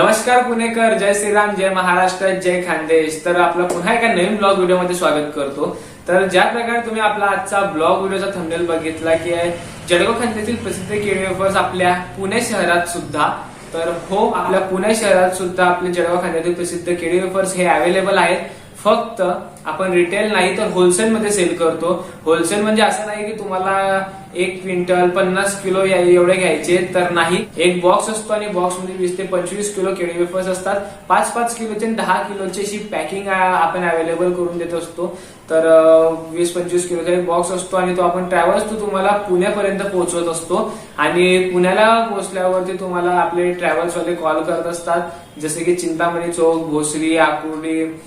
नमस्कार पुणेकर जय श्रीराम जय महाराष्ट्र जय खानदेश. तर आपलं पुन्हा एका नवीन ब्लॉग व्हिडिओमध्ये स्वागत करतो. तर ज्या प्रकारे तुम्ही आपला आजचा ब्लॉग व्हिडिओचा थंबनेल बघितला की आहे जळगाव प्रसिद्ध केळी वेफर्स आपल्या पुणे शहरात सुद्धा. तर हो आपल्या पुणे शहरात सुद्धा आपले जळगाव खानदेशातील प्रसिद्ध केळी वेफर्स हे अवेलेबल आहेत. फक्त आपण रिटेल नाही तर होलसेल मध्ये सेल करतो. होलसेल म्हणजे असं नाही की तुम्हाला एक क्विंटल पन्नास किलो या- एवढे घ्यायचे तर नाही. एक बॉक्स असतो आणि बॉक्समध्ये वीस ते पंचवीस किलो केळी वेफर्स असतात. पाच पाच किलोचे आणि दहा किलोची अशी पॅकिंग आपण अवेलेबल करून देत असतो. तर वीस पंचवीस किलोचा एक बॉक्स असतो आणि तो आपण ट्रॅव्हल्स तो तुम्हाला पुण्यापर्यंत पोहोचवत असतो. आणि पुण्याला पोहोचल्यावरती तुम्हाला आपले ट्रॅव्हल्सवाले कॉल करत असतात. जसे की चिंतामणी चौक भोसरी आकुर्डी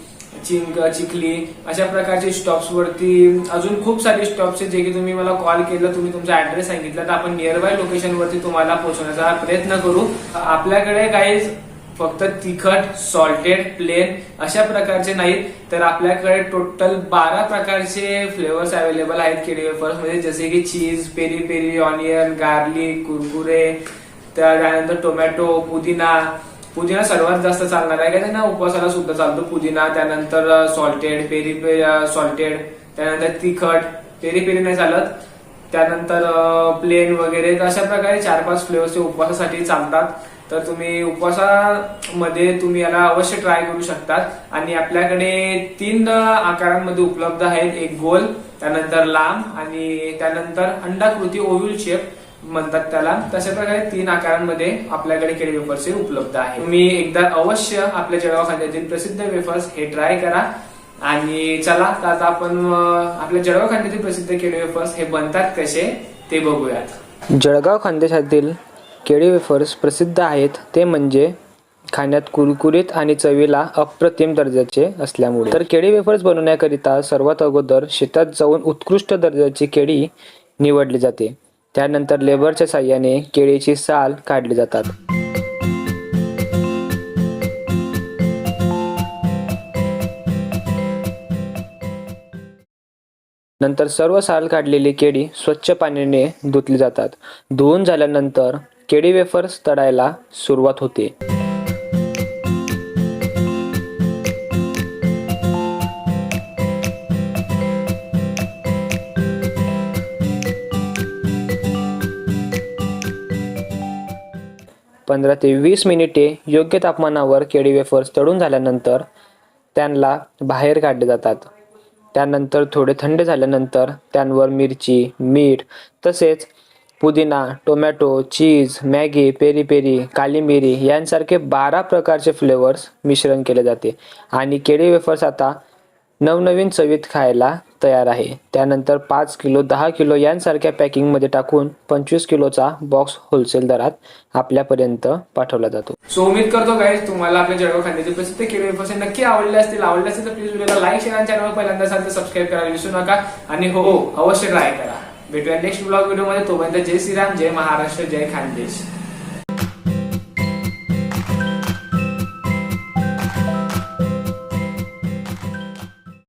चिंक चिखली अशा प्रकारचे स्टॉप्स वरती अजून खूप सारे स्टॉप्स आहेत जे की तुम्ही मला कॉल केलं तुम्ही तुमचा ऍड्रेस सांगितला तर आपण नियर बाय लोकेशन वरती तुम्हाला पोहोचवण्याचा प्रयत्न करू. आपल्याकडे काही फक्त तिखट सॉल्टेड प्लेन अशा प्रकारचे नाहीत तर आपल्याकडे टोटल बारा प्रकारचे फ्लेवर्स अवेलेबल आहेत केडी वेफर्समध्ये जसे की cheese peri peri onion garlic Kurkure त्यानंतर टोमॅटो पुदिना पुदिना सर्वात जास्त चालणार आहे का? त्यांना उपवासाला सुद्धा चालतो. पुदिना त्यानंतर सॉल्टेड पेरी सॉल्टेड त्यानंतर तिखट पेरी पेरी नाही चालत. त्यानंतर प्लेन वगैरे अशा प्रकारे चार पाच फ्लेवर्सचे उपवासासाठी चालतात. तर तुम्ही उपवासामध्ये तुम्ही याला अवश्य ट्राय करू शकतात. आणि आपल्याकडे तीन आकारांमध्ये उपलब्ध आहेत. एक गोल त्यानंतर लांब आणि त्यानंतर अंडाकृती ओव्ह्यूल शेप. म्हणतात त्याला. तशा प्रकारे तीन आकारांमध्ये आपल्याकडे केळी वेफर्स हे उपलब्ध आहे तुम्ही एकदा अवश्य आपल्या जळगाव खांद्यातील प्रसिद्ध वेफर्स हे ट्राय करा. आणि चला तर आता आपण आपल्या जळगाव खांद्यातील प्रसिद्ध केळी वेफर्स हे बनतात कसे ते बघूयात. जळगाव खानदेशातील केळी वेफर्स प्रसिद्ध आहेत. ते म्हणजे खाण्यात कुरकुरीत आणि चवीला अप्रतिम दर्जाचे असल्यामुळे. तर केळी वेफर्स बनवण्याकरिता सर्वात अगोदर शेतात जाऊन उत्कृष्ट दर्जाची केळी निवडली जाते. त्यानंतर लेबरच्या साह्याने केळीची साल काढली जातात. नंतर सर्व साल काढलेली केळी स्वच्छ पाण्याने धुतली जातात. धुवून झाल्यानंतर केळी वेफर्स तळायला सुरुवात होते. पंधरा ते वीस मिनिटे योग्य तापमानावर केळी वेफर्स तळून झाल्यानंतर त्यांना बाहेर काढले जातात. त्यानंतर थोडे थंड झाल्यानंतर त्यांवर मिरची मीठ तसेच पुदिना tomato cheese Maggi peri peri काली मिरी यांसारखे बारा प्रकारचे फ्लेवर्स मिश्रण केले जाते. आणि केळी वेफर्स आता नवनवीन चवीत खायला तयार आहे. त्यानंतर पाच किलो दहा किलो यांसारख्या पॅकिंगमध्ये टाकून पंचवीस किलोचा बॉक्स होलसेल दरात आपल्यापर्यंत पाठवला जातो. सो उमेद करतो गाईज तुम्हाला आपल्या जळगाव खांद्याचे प्रसिद्ध केलेले वेफर्स नक्की आवडले असतील आवडले असतील तर प्लीज व्हिडिओला लाईक शेअर आणि चॅनल पहिल्यांदा असाल तर सबस्क्राईब करायला विसरू नका. आणि हो हो अवश्य ट्राय करा. भेटूया नेक्स्ट ब्लॉग व्हिडिओमध्ये. तोपर्यंत जय श्रीराम जय महाराष्ट्र जय खानदेश.